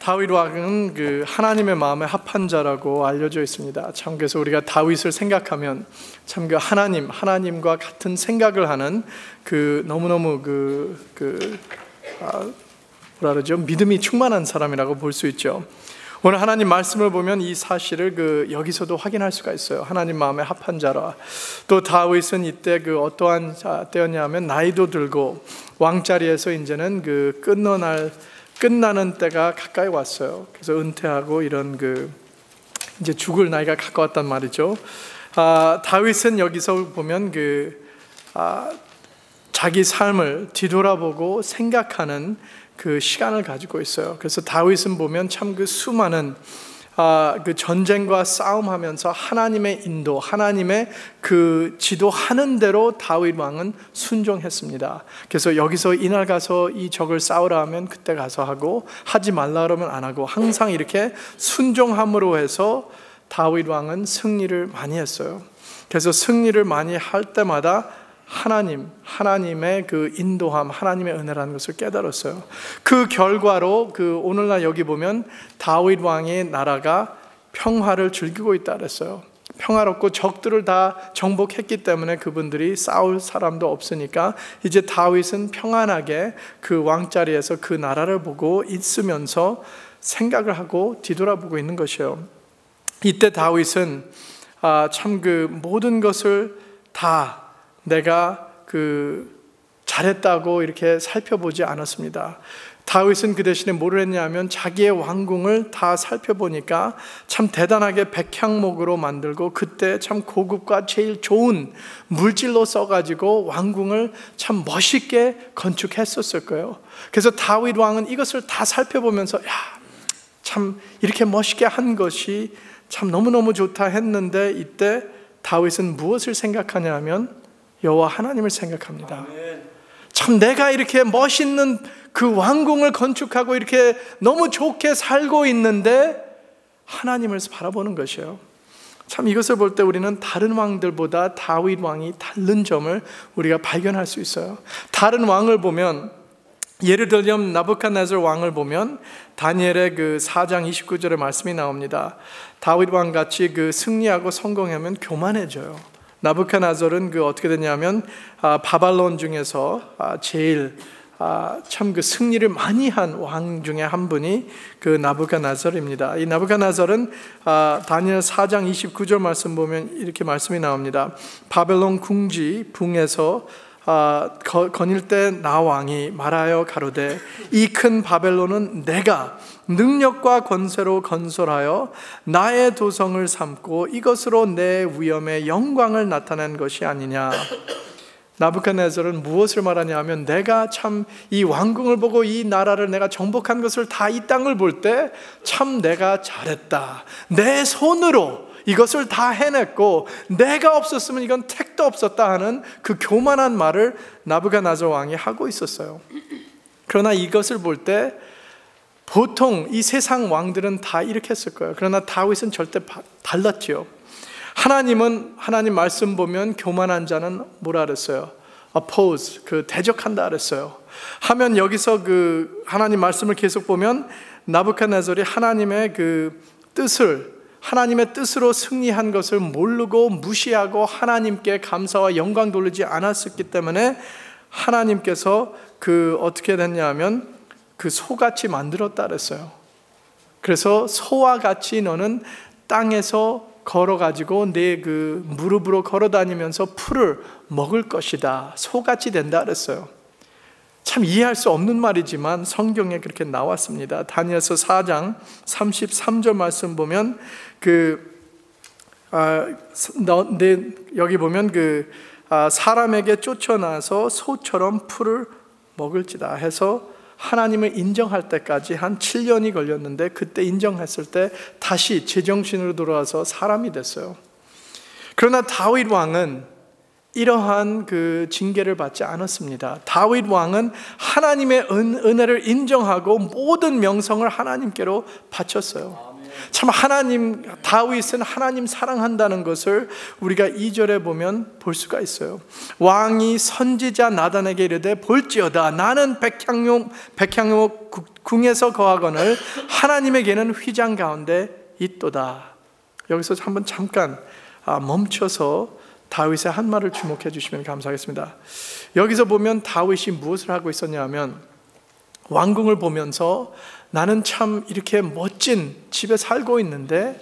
다윗 왕은 그 하나님의 마음에 합한 자라고 알려져 있습니다. 참 그래서 우리가 다윗을 생각하면 참 그 하나님 하나님과 같은 생각을 하는 그 너무너무 그그 아, 뭐라 그러죠 믿음이 충만한 사람이라고 볼 수 있죠. 오늘 하나님 말씀을 보면 이 사실을 그 여기서도 확인할 수가 있어요. 하나님 마음에 합한 자라. 또 다윗은 이때 그 어떠한 때였냐면 나이도 들고 왕자리에서 이제는 그 끝너날 끝나는 때가 가까이 왔어요. 그래서 은퇴하고 이런 그 이제 죽을 나이가 가까웠단 말이죠. 아, 다윗은 여기서 보면 그 아, 자기 삶을 뒤돌아보고 생각하는 그 시간을 가지고 있어요. 그래서 다윗은 보면 참 그 수많은 아, 그 전쟁과 싸움하면서 하나님의 인도, 하나님의 그 지도하는 대로 다윗 왕은 순종했습니다. 그래서 여기서 이날 가서 이 적을 싸우라 하면 그때 가서 하고 하지 말라 그러면 안 하고 항상 이렇게 순종함으로 해서 다윗 왕은 승리를 많이 했어요. 그래서 승리를 많이 할 때마다 하나님, 하나님의 그 인도함, 하나님의 은혜라는 것을 깨달았어요. 그 결과로 그 오늘날 여기 보면 다윗 왕의 나라가 평화를 즐기고 있다 그랬어요. 평화롭고 적들을 다 정복했기 때문에 그분들이 싸울 사람도 없으니까 이제 다윗은 평안하게 그 왕자리에서 그 나라를 보고 있으면서 생각을 하고 뒤돌아보고 있는 것이에요. 이때 다윗은 아, 참 그 모든 것을 다 내가 그 잘했다고 이렇게 살펴보지 않았습니다. 다윗은 그 대신에 뭐를 했냐면 자기의 왕궁을 다 살펴보니까 참 대단하게 백향목으로 만들고 그때 참 고급과 제일 좋은 물질로 써가지고 왕궁을 참 멋있게 건축했었을 거예요. 그래서 다윗 왕은 이것을 다 살펴보면서 야, 참 이렇게 멋있게 한 것이 참 너무너무 좋다 했는데 이때 다윗은 무엇을 생각하냐면 여호와 하나님을 생각합니다. 참 내가 이렇게 멋있는 그 왕궁을 건축하고 이렇게 너무 좋게 살고 있는데 하나님을 바라보는 것이에요. 참 이것을 볼 때 우리는 다른 왕들보다 다윗 왕이 다른 점을 우리가 발견할 수 있어요. 다른 왕을 보면 예를 들면 나부카네살 왕을 보면 다니엘의 그 4장 29절의 말씀이 나옵니다. 다윗 왕 같이 그 승리하고 성공하면 교만해져요. 나부카나절은 그 어떻게 됐냐면 아, 바발론 중에서 아, 제일 아, 참그 승리를 많이 한 왕 중에 한 분이 그 나부카나절입니다. 이 나부카나절은 아, 다니엘 4장 29절 말씀 보면 이렇게 말씀이 나옵니다. 바벨론 궁지 붕에서 아, 거닐 때나 왕이 말하여 가로되 이 큰 바벨론은 내가 능력과 권세로 건설하여 나의 도성을 삼고 이것으로 내 위엄의 영광을 나타낸 것이 아니냐. 나부카네살은 무엇을 말하냐 하면 내가 참 이 왕궁을 보고 이 나라를 내가 정복한 것을 다 이 땅을 볼 때 참 내가 잘했다. 내 손으로 이것을 다 해냈고 내가 없었으면 이건 택도 없었다 하는 그 교만한 말을 나부가나저 왕이 하고 있었어요. 그러나 이것을 볼 때 보통 이 세상 왕들은 다 이렇게 했을 거예요. 그러나 다윗은 절대 달랐지요. 하나님은 하나님 말씀 보면 교만한 자는 뭐라 그랬어요? oppose 그 대적한다 그랬어요. 하면 여기서 그 하나님 말씀을 계속 보면 나부카네살이 하나님의 그 뜻을 하나님의 뜻으로 승리한 것을 모르고 무시하고 하나님께 감사와 영광 돌리지 않았었기 때문에 하나님께서 그 어떻게 됐냐면 그 소같이 만들었다 그랬어요. 그래서 소와 같이 너는 땅에서 걸어 가지고 내 그 무릎으로 걸어 다니면서 풀을 먹을 것이다. 소같이 된다 그랬어요. 참 이해할 수 없는 말이지만 성경에 그렇게 나왔습니다. 다니엘서 4장 33절 말씀 보면 그 아, 너, 내, 여기 보면 그 아, 사람에게 쫓겨나서 소처럼 풀을 먹을지다 해서 하나님을 인정할 때까지 한 7년이 걸렸는데 그때 인정했을 때 다시 제정신으로 돌아와서 사람이 됐어요. 그러나 다윗 왕은 이러한 그 징계를 받지 않았습니다. 다윗 왕은 하나님의 은, 혜를 인정하고 모든 명성을 하나님께로 바쳤어요. 참 하나님 다윗은 하나님 사랑한다는 것을 우리가 2절에 보면 볼 수가 있어요. 왕이 선지자 나단에게 이르되 볼지어다 나는 백향용 백향용 궁에서 거하거늘 하나님에게는 휘장 가운데 있도다. 여기서 한번 잠깐 아, 멈춰서 다윗의 한 말을 주목해 주시면 감사하겠습니다. 여기서 보면 다윗이 무엇을 하고 있었냐면 왕궁을 보면서 나는 참 이렇게 멋진 집에 살고 있는데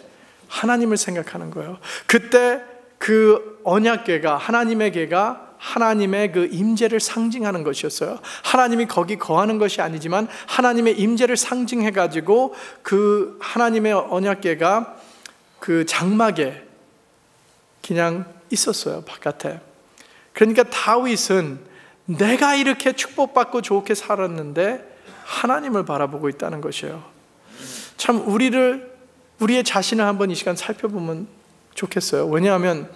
하나님을 생각하는 거예요. 그때 그 언약궤가 하나님의 궤가 하나님의 그 임재를 상징하는 것이었어요. 하나님이 거기 거하는 것이 아니지만 하나님의 임재를 상징해 가지고 그 하나님의 언약궤가 그 장막에 그냥 있었어요, 바깥에. 그러니까 다윗은 내가 이렇게 축복받고 좋게 살았는데 하나님을 바라보고 있다는 것이에요. 참 우리를 우리의 자신을 한번 이 시간 살펴보면 좋겠어요. 왜냐하면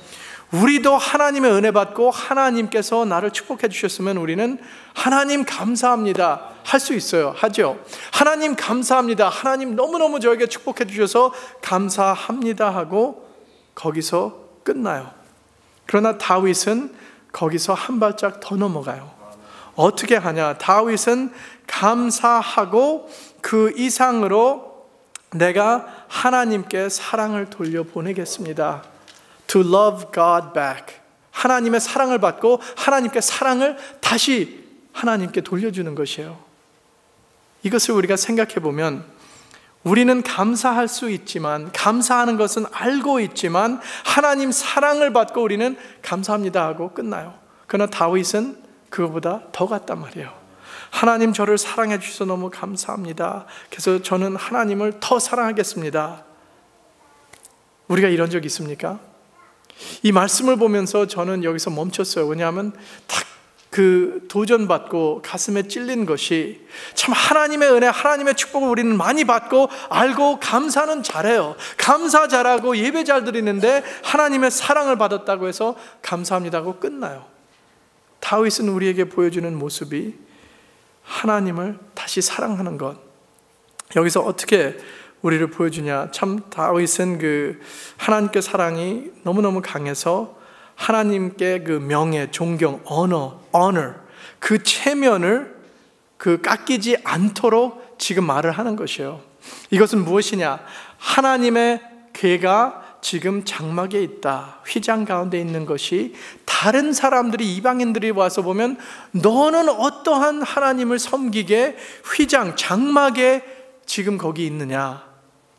우리도 하나님의 은혜 받고 하나님께서 나를 축복해 주셨으면 우리는 하나님 감사합니다 할 수 있어요. 하죠. 하나님 감사합니다. 하나님 너무너무 저에게 축복해 주셔서 감사합니다 하고 거기서 끝나요. 그러나 다윗은 거기서 한 발짝 더 넘어가요. 어떻게 하냐? 다윗은 감사하고 그 이상으로 내가 하나님께 사랑을 돌려 보내겠습니다. To love God back. 하나님의 사랑을 받고 하나님께 사랑을 다시 하나님께 돌려주는 것이에요. 이것을 우리가 생각해 보면 우리는 감사할 수 있지만, 감사하는 것은 알고 있지만, 하나님 사랑을 받고 우리는 감사합니다 하고 끝나요. 그러나 다윗은 그거보다 더 갔단 말이에요. 하나님 저를 사랑해 주셔서 너무 감사합니다. 그래서 저는 하나님을 더 사랑하겠습니다. 우리가 이런 적 있습니까? 이 말씀을 보면서 저는 여기서 멈췄어요. 왜냐하면 딱 그 도전받고 가슴에 찔린 것이 참 하나님의 은혜, 하나님의 축복을 우리는 많이 받고 알고 감사는 잘해요. 감사 잘하고 예배 잘 드리는데 하나님의 사랑을 받았다고 해서 감사합니다 하고 끝나요. 다윗은 우리에게 보여주는 모습이 하나님을 다시 사랑하는 것. 여기서 어떻게 우리를 보여주냐? 참 다윗은 그 하나님께 사랑이 너무너무 강해서 하나님께 그 명예, 존경, 언어, honor 그 체면을 그 깎이지 않도록 지금 말을 하는 것이에요. 이것은 무엇이냐? 하나님의 괴가 지금 장막에 있다. 휘장 가운데 있는 것이 다른 사람들이 이방인들이 와서 보면 너는 어떠한 하나님을 섬기게 휘장 장막에 지금 거기 있느냐.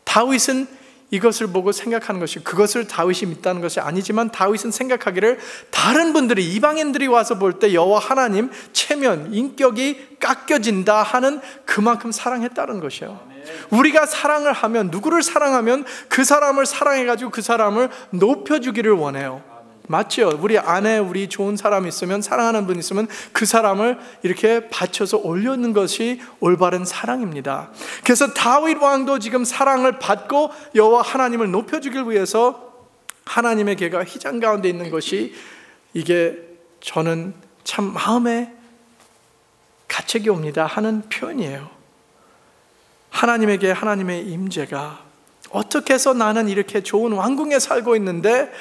다윗은 이것을 보고 생각하는 것이 그것을 다윗이 믿다는 것이 아니지만 다윗은 생각하기를 다른 분들이 이방인들이 와서 볼 때 여호와 하나님 체면 인격이 깎여진다 하는 그만큼 사랑했다는 것이에요. 우리가 사랑을 하면 누구를 사랑하면 그 사람을 사랑해 가지고 그 사람을 높여 주기를 원해요. 맞죠? 우리 안에 우리 좋은 사람 있으면 사랑하는 분 있으면 그 사람을 이렇게 받쳐서 올려는 것이 올바른 사랑입니다. 그래서 다윗 왕도 지금 사랑을 받고 여호와 하나님을 높여 주길 위해서 하나님의 개가 휘장 가운데 있는 것이 이게 저는 참 마음에 가책이 옵니다 하는 표현이에요. 하나님에게 하나님의 임재가 어떻게 해서 나는 이렇게 좋은 왕궁에 살고 있는데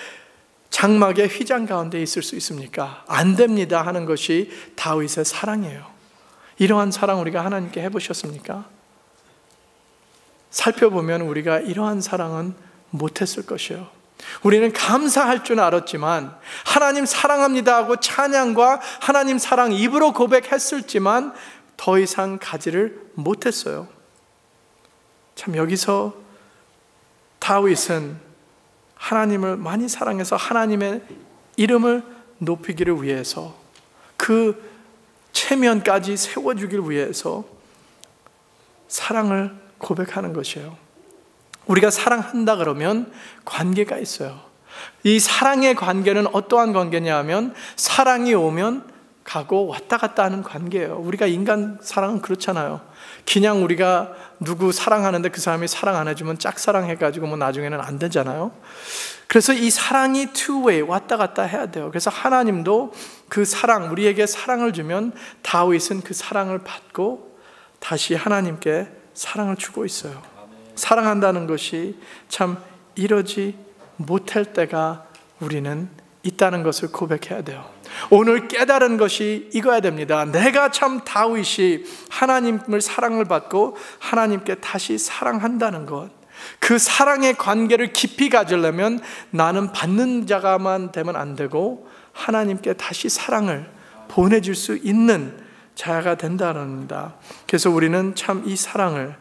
장막의 휘장 가운데 있을 수 있습니까? 안 됩니다 하는 것이 다윗의 사랑이에요. 이러한 사랑 우리가 하나님께 해보셨습니까? 살펴보면 우리가 이러한 사랑은 못했을 것이에요. 우리는 감사할 줄 알았지만 하나님 사랑합니다 하고 찬양과 하나님 사랑 입으로 고백했을지만 더 이상 가지를 못했어요. 참 여기서 다윗은 하나님을 많이 사랑해서 하나님의 이름을 높이기를 위해서 그 체면까지 세워주길 위해서 사랑을 고백하는 것이에요. 우리가 사랑한다 그러면 관계가 있어요. 이 사랑의 관계는 어떠한 관계냐 하면 사랑이 오면 가고 왔다 갔다 하는 관계예요. 우리가 인간 사랑은 그렇잖아요. 그냥 우리가 누구 사랑하는데 그 사람이 사랑 안 해주면 짝사랑해가지고 뭐 나중에는 안 되잖아요. 그래서 이 사랑이 two-way 왔다 갔다 해야 돼요. 그래서 하나님도 그 사랑, 우리에게 사랑을 주면 다윗은 그 사랑을 받고 다시 하나님께 사랑을 주고 있어요. 사랑한다는 것이 참 이러지 못할 때가 우리는 있다는 것을 고백해야 돼요. 오늘 깨달은 것이 이거야 됩니다. 내가 참 다윗이 하나님을 사랑을 받고 하나님께 다시 사랑한다는 것. 그 사랑의 관계를 깊이 가지려면 나는 받는 자가만 되면 안 되고 하나님께 다시 사랑을 보내줄 수 있는 자가 된다는겁니다 그래서 우리는 참 이 사랑을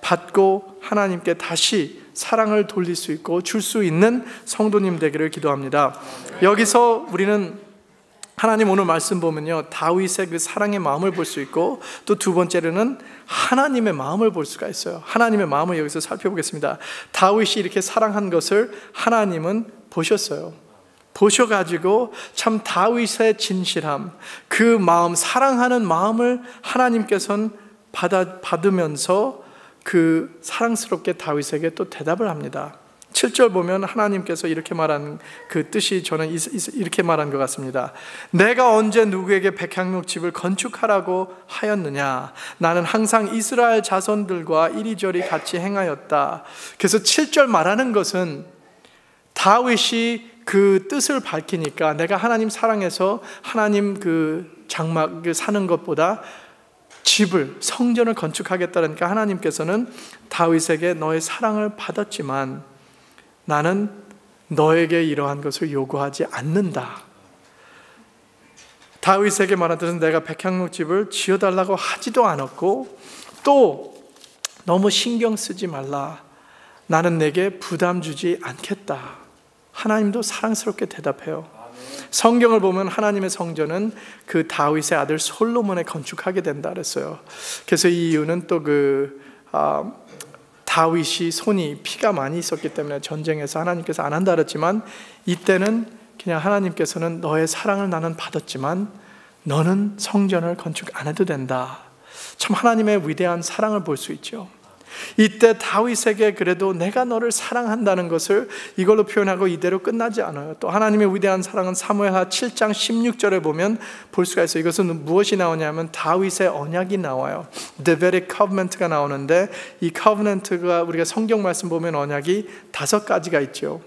받고 하나님께 다시 사랑을 돌릴 수 있고 줄 수 있는 성도님 되기를 기도합니다. 여기서 우리는 하나님 오늘 말씀 보면요. 다윗의 그 사랑의 마음을 볼 수 있고 또 두 번째로는 하나님의 마음을 볼 수가 있어요. 하나님의 마음을 여기서 살펴보겠습니다. 다윗이 이렇게 사랑한 것을 하나님은 보셨어요. 보셔가지고 참 다윗의 진실함, 그 마음, 사랑하는 마음을 하나님께서는 받아, 받으면서 그 사랑스럽게 다윗에게 또 대답을 합니다. 7절 보면 하나님께서 이렇게 말한 그 뜻이 저는 이렇게 말한 것 같습니다. 내가 언제 누구에게 백향목 집을 건축하라고 하였느냐? 나는 항상 이스라엘 자손들과 이리저리 같이 행하였다. 그래서 7절 말하는 것은 다윗이 그 뜻을 밝히니까 내가 하나님 사랑해서 하나님 그 장막 그 사는 것보다 집을 성전을 건축하겠다니까 하나님께서는 다윗에게 너의 사랑을 받았지만 나는 너에게 이러한 것을 요구하지 않는다. 다윗에게 말하듯 내가 백향목 집을 지어달라고 하지도 않았고 또 너무 신경 쓰지 말라. 나는 내게 부담 주지 않겠다. 하나님도 사랑스럽게 대답해요. 성경을 보면 하나님의 성전은 그 다윗의 아들 솔로몬에 건축하게 된다 그랬어요. 그래서 이 이유는 또그 아, 다윗이 손이 피가 많이 있었기 때문에 전쟁에서 하나님께서 안 한다 그랬지만 이때는 그냥 하나님께서는 너의 사랑을 나는 받았지만 너는 성전을 건축 안 해도 된다. 참 하나님의 위대한 사랑을 볼 수 있죠. 이때 다윗에게 그래도 내가 너를 사랑한다는 것을 이걸로 표현하고 이대로 끝나지 않아요. 또 하나님의 위대한 사랑은 사무엘하 7장 16절에 보면 볼 수가 있어요. 이것은 무엇이 나오냐면 다윗의 언약이 나와요. Davidic Covenant가 나오는데 이 Covenant가 우리가 성경 말씀 보면 언약이 다섯 가지가 있죠.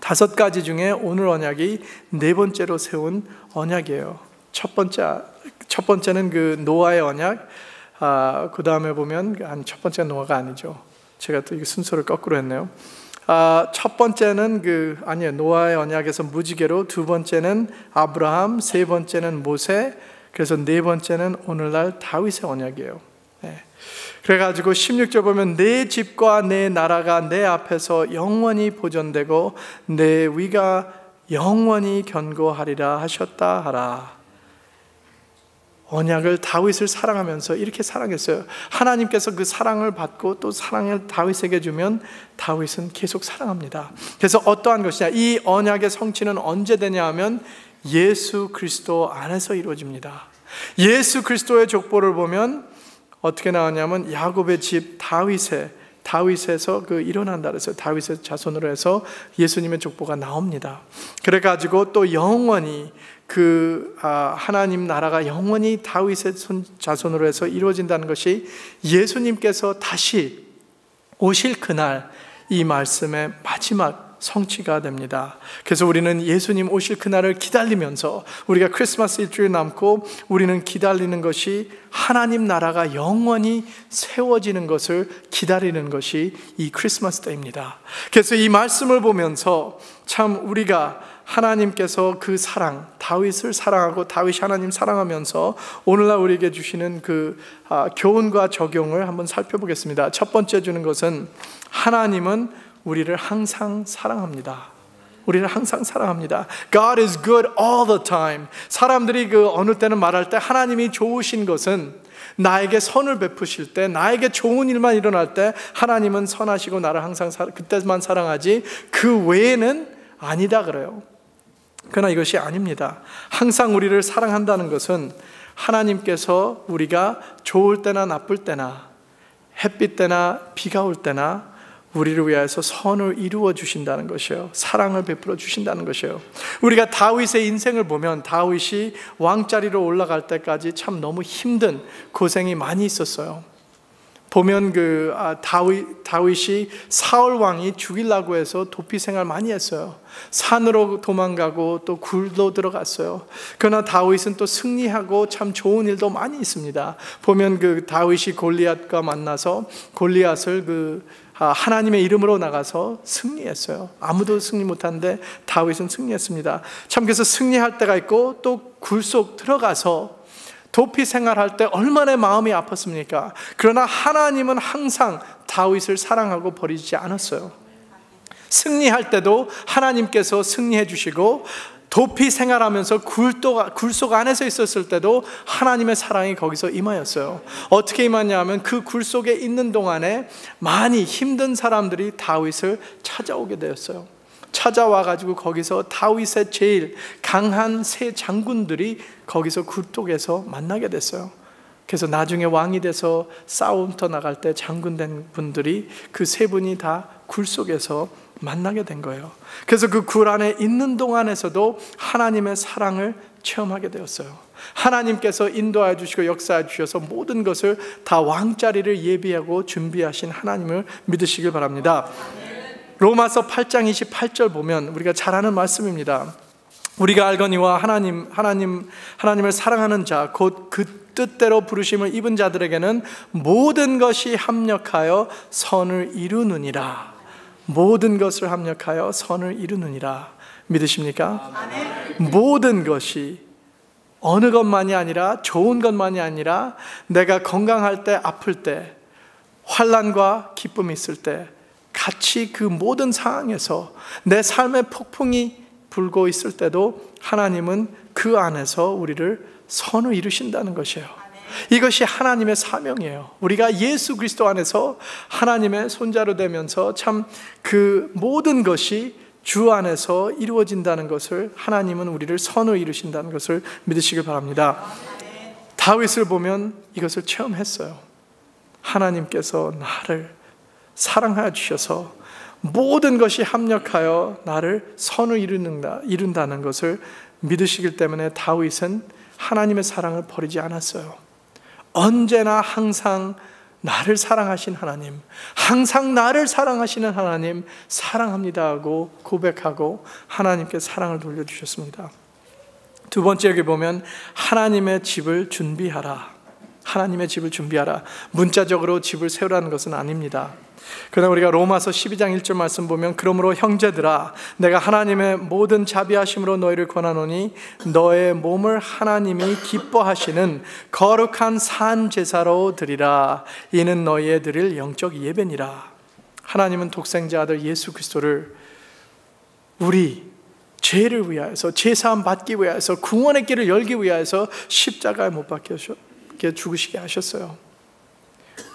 다섯 가지 중에 오늘 언약이 네 번째로 세운 언약이에요. 첫 번째 첫 번째는 그 노아의 언약, 아, 그 다음에 보면 첫 번째 노아가 아니죠. 제가 또 이 순서를 거꾸로 했네요. 아, 첫 번째는 그 아니요 노아의 언약에서 무지개로 두 번째는 아브라함 세 번째는 모세 그래서 네 번째는 오늘날 다윗의 언약이에요. 네. 그래가지고 16절 보면 내 집과 내 나라가 내 앞에서 영원히 보존되고 내 위가 영원히 견고하리라 하셨다 하라. 언약을 다윗을 사랑하면서 이렇게 사랑했어요. 하나님께서 그 사랑을 받고 또 사랑을 다윗에게 주면 다윗은 계속 사랑합니다. 그래서 어떠한 것이냐? 이 언약의 성취는 언제 되냐 하면 예수 그리스도 안에서 이루어집니다. 예수 그리스도의 족보를 보면 어떻게 나오냐면 야곱의 집 다윗의 다윗에서 그 일어난다 그래서 다윗의 자손으로 해서 예수님의 족보가 나옵니다. 그래 가지고 또 영원히 그 아, 하나님 나라가 영원히 다윗의 자손으로 해서 이루어진다는 것이 예수님께서 다시 오실 그날 이 말씀의 마지막 성취가 됩니다. 그래서 우리는 예수님 오실 그날을 기다리면서 우리가 크리스마스 일주일 남고 우리는 기다리는 것이 하나님 나라가 영원히 세워지는 것을 기다리는 것이 이 크리스마스 때입니다. 그래서 이 말씀을 보면서 참 우리가 하나님께서 그 사랑, 다윗을 사랑하고 다윗이 하나님 사랑하면서 오늘날 우리에게 주시는 그 아, 교훈과 적용을 한번 살펴보겠습니다. 첫 번째 주는 것은 하나님은 우리를 항상 사랑합니다. 우리를 항상 사랑합니다. God is good all the time. 사람들이 그 어느 때는 말할 때 하나님이 좋으신 것은 나에게 선을 베푸실 때, 나에게 좋은 일만 일어날 때 하나님은 선하시고 나를 항상 사, 그때만 사랑하지 그 외에는 아니다 그래요. 그러나 이것이 아닙니다. 항상 우리를 사랑한다는 것은 하나님께서 우리가 좋을 때나 나쁠 때나 햇빛 때나 비가 올 때나 우리를 위하여서 선을 이루어 주신다는 것이에요. 사랑을 베풀어 주신다는 것이에요. 우리가 다윗의 인생을 보면 다윗이 왕자리로 올라갈 때까지 참 너무 힘든 고생이 많이 있었어요. 보면 그 아, 다윗 다윗이 사울 왕이 죽이려고 해서 도피 생활 많이 했어요. 산으로 도망가고 또 굴도 들어갔어요. 그러나 다윗은 또 승리하고 참 좋은 일도 많이 있습니다. 보면 그 다윗이 골리앗과 만나서 골리앗을 그 아, 하나님의 이름으로 나가서 승리했어요. 아무도 승리 못하는데 다윗은 승리했습니다. 참 그래서 승리할 때가 있고 또 굴 속 들어가서 도피 생활할 때 얼마나 마음이 아팠습니까? 그러나 하나님은 항상 다윗을 사랑하고 버리지 않았어요. 승리할 때도 하나님께서 승리해 주시고 도피 생활하면서 굴속, 안에서 있었을 때도 하나님의 사랑이 거기서 임하였어요. 어떻게 임하냐면 그 굴속에 있는 동안에 많이 힘든 사람들이 다윗을 찾아오게 되었어요. 찾아와 가지고 거기서 다윗의 제일 강한 세 장군들이 거기서 굴뚝에서 만나게 됐어요. 그래서 나중에 왕이 돼서 싸움터 나갈 때 장군 된 분들이 그 세 분이 다 굴 속에서 만나게 된 거예요. 그래서 그 굴 안에 있는 동안에서도 하나님의 사랑을 체험하게 되었어요. 하나님께서 인도하여 주시고 역사해 주셔서 모든 것을 다 왕자리를 예비하고 준비하신 하나님을 믿으시길 바랍니다. 로마서 8장 28절 보면 우리가 잘 아는 말씀입니다. 우리가 알거니와 하나님 하나님 하나님을 사랑하는 자 곧 그 뜻대로 부르심을 입은 자들에게는 모든 것이 합력하여 선을 이루느니라. 모든 것을 합력하여 선을 이루느니라. 믿으십니까? 모든 것이 어느 것만이 아니라 좋은 것만이 아니라 내가 건강할 때 아플 때 환란과 기쁨이 있을 때 같이 그 모든 상황에서 내 삶의 폭풍이 불고 있을 때도 하나님은 그 안에서 우리를 선을 이루신다는 것이에요. 이것이 하나님의 사명이에요. 우리가 예수 그리스도 안에서 하나님의 손자로 되면서 참 그 모든 것이 주 안에서 이루어진다는 것을 하나님은 우리를 선을 이루신다는 것을 믿으시길 바랍니다. 다윗을 보면 이것을 체험했어요. 하나님께서 나를 사랑하여 주셔서 모든 것이 합력하여 나를 선을 이루는다, 이룬다는 것을 믿으시기 때문에 다윗은 하나님의 사랑을 버리지 않았어요. 언제나 항상 나를 사랑하신 하나님, 항상 나를 사랑하시는 하나님, 사랑합니다 하고 고백하고 하나님께 사랑을 돌려주셨습니다. 두 번째 여기 보면 하나님의 집을 준비하라. 하나님의 집을 준비하라. 문자적으로 집을 세우라는 것은 아닙니다. 그러나 우리가 로마서 12장 1절 말씀 보면 그러므로 형제들아 내가 하나님의 모든 자비하심으로 너희를 권하노니 너의 몸을 하나님이 기뻐하시는 거룩한 산 제사로 드리라 이는 너희의 드릴 영적 예배니라 하나님은 독생자 아들 예수 그리스도를 우리 죄를 위하여서 제사함 받기 위하여서 구원의 길을 열기 위하여서 십자가에 못 박혀 죽으시게 하셨어요.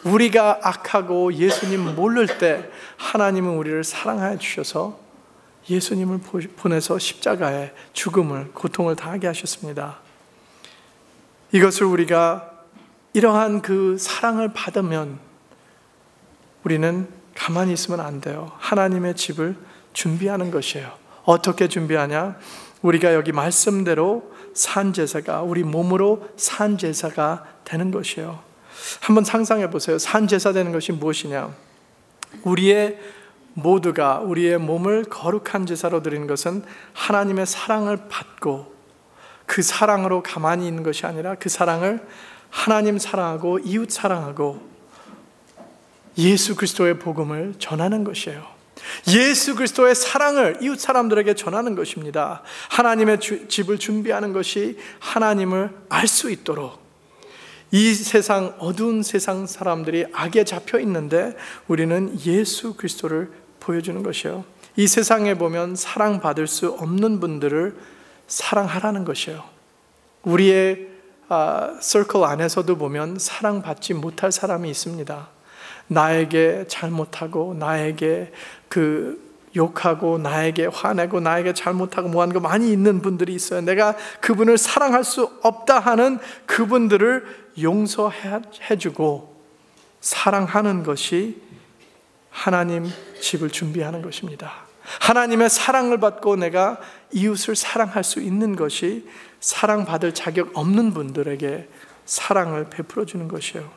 우리가 악하고 예수님 모를 때 하나님은 우리를 사랑하여 주셔서 예수님을 보내서 십자가에 죽음을, 고통을 당하게 하셨습니다. 이것을 우리가 이러한 그 사랑을 받으면 우리는 가만히 있으면 안 돼요. 하나님의 집을 준비하는 것이에요. 어떻게 준비하냐? 우리가 여기 말씀대로 산 제사가 우리 몸으로 산 제사가 되는 것이에요. 한번 상상해 보세요. 산 제사 되는 것이 무엇이냐? 우리의 모두가 우리의 몸을 거룩한 제사로 드리는 것은 하나님의 사랑을 받고 그 사랑으로 가만히 있는 것이 아니라 그 사랑을 하나님 사랑하고 이웃 사랑하고 예수 그리스도의 복음을 전하는 것이에요. 예수 그리스도의 사랑을 이웃 사람들에게 전하는 것입니다. 하나님의 집을 준비하는 것이 하나님을 알 수 있도록 이 세상 어두운 세상 사람들이 악에 잡혀 있는데 우리는 예수 그리스도를 보여주는 것이요. 이 세상에 보면 사랑받을 수 없는 분들을 사랑하라는 것이에요. 우리의 아, 서클 안에서도 보면 사랑받지 못할 사람이 있습니다. 나에게 잘못하고 나에게 그 욕하고 나에게 화내고 나에게 잘못하고 뭐하는 거 많이 있는 분들이 있어요. 내가 그분을 사랑할 수 없다 하는 그분들을 용서해주고 사랑하는 것이 하나님 집을 준비하는 것입니다. 하나님의 사랑을 받고 내가 이웃을 사랑할 수 있는 것이 사랑받을 자격 없는 분들에게 사랑을 베풀어 주는 것이에요.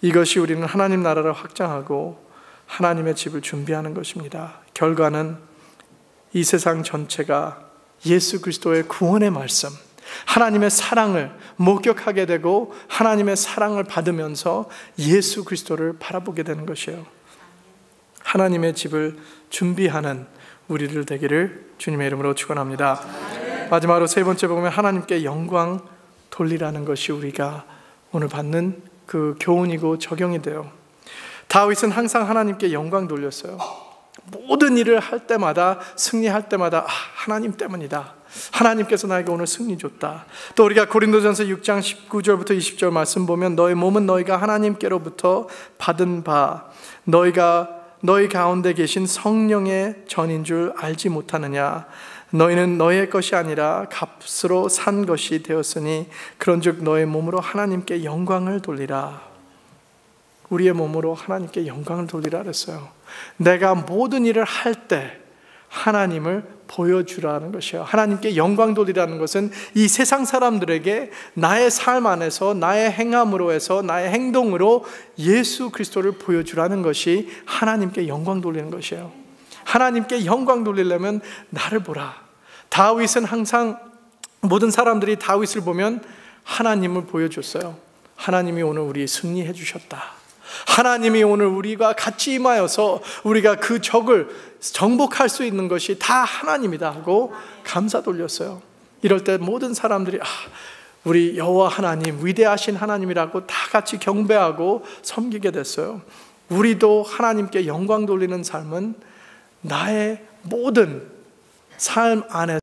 이것이 우리는 하나님 나라를 확장하고 하나님의 집을 준비하는 것입니다. 결과는 이 세상 전체가 예수 그리스도의 구원의 말씀, 하나님의 사랑을 목격하게 되고 하나님의 사랑을 받으면서 예수 그리스도를 바라보게 되는 것이에요. 하나님의 집을 준비하는 우리들 되기를 주님의 이름으로 축원합니다. 마지막으로 세 번째 보면 하나님께 영광 돌리라는 것이 우리가 오늘 받는 그 교훈이고 적용이 돼요. 다윗은 항상 하나님께 영광 돌렸어요. 모든 일을 할 때마다 승리할 때마다 아, 하나님 때문이다. 하나님께서 나에게 오늘 승리 줬다. 또 우리가 고린도전서 6장 19절부터 20절 말씀 보면 너의 몸은 너희가 하나님께로부터 받은 바 너희가 너희 가운데 계신 성령의 전인 줄 알지 못하느냐 너희는 너의 것이 아니라 값으로 산 것이 되었으니 그런즉 너의 몸으로 하나님께 영광을 돌리라. 우리의 몸으로 하나님께 영광을 돌리라 그랬어요. 내가 모든 일을 할 때 하나님을 보여주라는 것이에요. 하나님께 영광 돌리라는 것은 이 세상 사람들에게 나의 삶 안에서 나의 행함으로 해서 나의 행동으로 예수 그리스도를 보여주라는 것이 하나님께 영광 돌리는 것이에요. 하나님께 영광 돌리려면 나를 보라. 다윗은 항상 모든 사람들이 다윗을 보면 하나님을 보여줬어요. 하나님이 오늘 우리 승리해 주셨다. 하나님이 오늘 우리가 같이 임하여서 우리가 그 적을 정복할 수 있는 것이 다 하나님이다 하고 감사 돌렸어요. 이럴 때 모든 사람들이 아, 우리 여호와 하나님 위대하신 하나님이라고 다 같이 경배하고 섬기게 됐어요. 우리도 하나님께 영광 돌리는 삶은 나의 모든 삶 안에